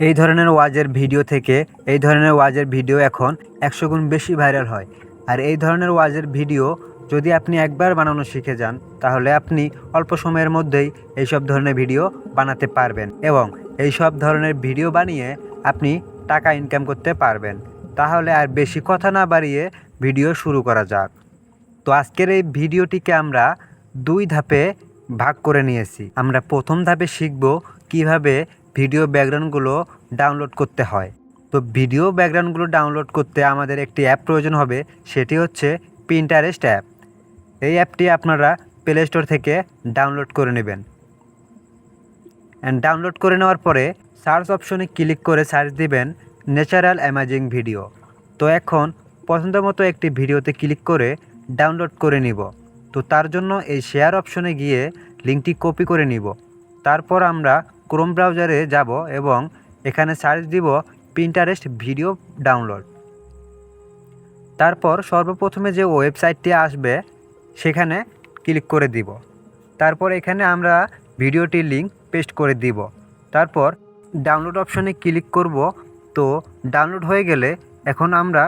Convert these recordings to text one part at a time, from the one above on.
এই ধরনের ওয়াজের ভিডিও থেকে এই ধরনের ওয়াজের ভিডিও এখন একশো গুণ বেশি ভাইরাল হয়। আর এই ধরনের ওয়াজের ভিডিও যদি আপনি একবার বানানো শিখে যান, তাহলে আপনি অল্প সময়ের মধ্যেই এইসব ধরনের ভিডিও বানাতে পারবেন এবং এই সব ধরনের ভিডিও বানিয়ে আপনি টাকা ইনকাম করতে পারবেন। তাহলে আর বেশি কথা না বাড়িয়ে ভিডিও শুরু করা যাক। তো আজকের এই ভিডিওটিকে আমরা দুই ধাপে ভাগ করে নিয়েছি। আমরা প্রথম ধাপে শিখব কীভাবে ভিডিও ব্যাকগ্রাউন্ডগুলো ডাউনলোড করতে হয়। তো ভিডিও ব্যাকগ্রাউন্ডগুলো ডাউনলোড করতে আমাদের একটি অ্যাপ প্রয়োজন হবে, সেটি হচ্ছে প্রিন্টারেস্ট অ্যাপ এই অ্যাপটি আপনারা প্লে স্টোর থেকে ডাউনলোড করে নেবেন। অ্যান্ড ডাউনলোড করে নেওয়ার পরে সার্চ অপশনে ক্লিক করে সার্চ দিবেন ন্যাচারাল অ্যামাজিং ভিডিও তো এখন পছন্দ মতো একটি ভিডিওতে ক্লিক করে ডাউনলোড করে নিব। তো তার জন্য এই শেয়ার অপশনে গিয়ে লিঙ্কটি কপি করে নিব। তারপর আমরা ক্রোম ব্রাউজারে যাব এবং এখানে সার্চ দিব পিন্টারেস্ট ভিডিও ডাউনলোড তারপর সর্বপ্রথমে যে ওয়েবসাইটটি আসবে, সেখানে ক্লিক করে দিব। তারপর এখানে আমরা ভিডিওটির লিঙ্ক পেস্ট করে দিব। তারপর ডাউনলোড অপশনে ক্লিক করব। তো ডাউনলোড হয়ে গেলে এখন আমরা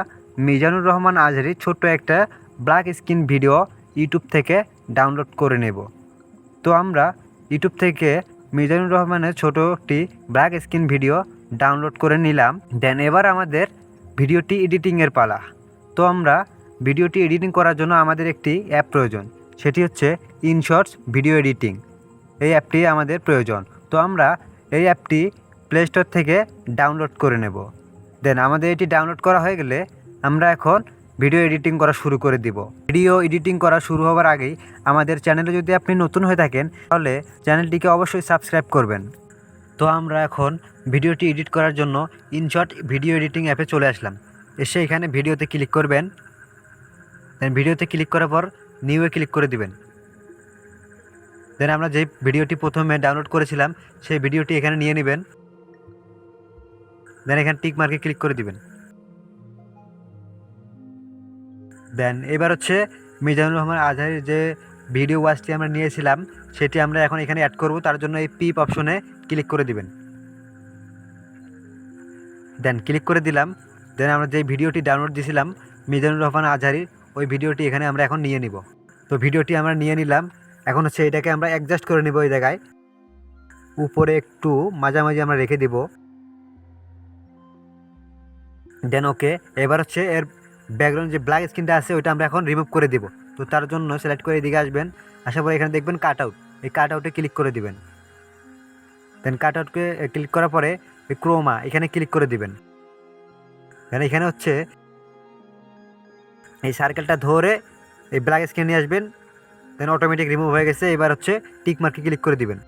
মিজানুর রহমান আজহারির ছোট্ট একটা ব্ল্যাক স্ক্রিন ভিডিও ইউটিউব থেকে ডাউনলোড করে নেব। তো আমরা ইউটিউব থেকে মিজানুর রহমানের ছোট একটি ব্ল্যাক স্ক্রিন ভিডিও ডাউনলোড করে নিলাম। দেন এবার আমাদের ভিডিওটি এডিটিংয়ের পালা। তো আমরা ভিডিওটি এডিটিং করার জন্য আমাদের একটি অ্যাপ প্রয়োজন। সেটি হচ্ছে ইনশর্টস ভিডিও এডিটিং এই অ্যাপটি আমাদের প্রয়োজন। তো আমরা এই অ্যাপটি প্লে স্টোর থেকে ডাউনলোড করে নেব। দেন আমাদের এটি ডাউনলোড করা হয়ে গেলে আমরা এখন ভিডিও এডিটিং করা শুরু করে দিব। ভিডিও এডিটিং করা শুরু হওয়ার আগেই আমাদের চ্যানেলে যদি আপনি নতুন হয়ে থাকেন, তাহলে চ্যানেলটিকে অবশ্যই সাবস্ক্রাইব করবেন। তো আমরা এখন ভিডিওটি এডিট করার জন্য ইনশর্ট ভিডিও এডিটিং অ্যাপে চলে আসলাম। এসে এখানে ভিডিওতে ক্লিক করবেন। দেন ভিডিওতে ক্লিক করার পর নিউয়ে ক্লিক করে দিবেন। দেন আমরা যে ভিডিওটি প্রথমে ডাউনলোড করেছিলাম, সেই ভিডিওটি এখানে নিয়ে নেবেন। দেন এখানে টিক মার্কে ক্লিক করে দিবেন। দেন এবার হচ্ছে মিজানুর রহমান আজহারির যে ভিডিও ওয়াচটি আমরা নিয়েছিলাম, সেটি আমরা এখন এখানে অ্যাড করব। তার জন্য এই পিপ অপশনে ক্লিক করে দিবেন। দেন ক্লিক করে দিলাম। দেন আমরা যে ভিডিওটি ডাউনলোড দিয়েছিলাম, মিজানুর রহমান আজহারির ওই ভিডিওটি এখানে আমরা এখন নিয়ে নিব। তো ভিডিওটি আমরা নিয়ে নিলাম। এখন হচ্ছে এটাকে আমরা অ্যাডজাস্ট করে নিব এই জায়গায়। উপরে একটু মাঝামাঝি আমরা রেখে দিব। দেন ওকে এবার হচ্ছে এর ব্যাকগ্রাউন্ড যে ব্ল্যাক স্ক্রিনটা আছে, ওইটা আমরা এখন রিমুভ করে দিব। তো তার জন্য সিলেক্ট করে এদিকে আসবেন। আসার পরে এখানে দেখবেন কাট আউট এই কাট আউটে ক্লিক করে দিবেন। দেন কাট আউটকে ক্লিক করার পরে ক্রোমা এখানে ক্লিক করে দিবেন। দেন এখানে হচ্ছে এই সার্কেলটা ধরে এই ব্ল্যাক স্ক্রিন নিয়ে আসবেন। দেন অটোমেটিক রিমুভ হয়ে গেছে। এবার হচ্ছে টিক মার্কে ক্লিক করে দিবেন।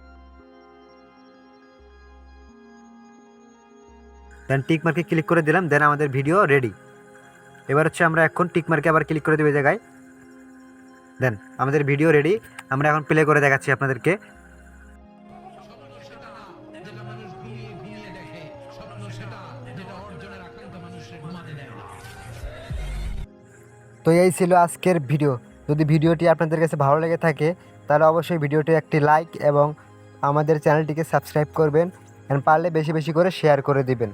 দেন টিক মার্কে ক্লিক করে দিলাম। দেন আমাদের ভিডিও রেডি এবার হচ্ছে আমরা এখন টিক মার্কে আবার ক্লিক করে দেবো জায়গায়। দেন, আমাদের ভিডিও রেডি আমরা এখন প্লে করে দেখাচ্ছি আপনাদেরকে। তো এই ছিল আজকের ভিডিও যদি ভিডিওটি আপনাদের কাছে ভালো লেগে থাকে, তাহলে অবশ্যই ভিডিওটি একটি লাইক এবং আমাদের চ্যানেলটিকে সাবস্ক্রাইব করবেন অ্যান্ড পারলে বেশি বেশি করে শেয়ার করে দিবেন।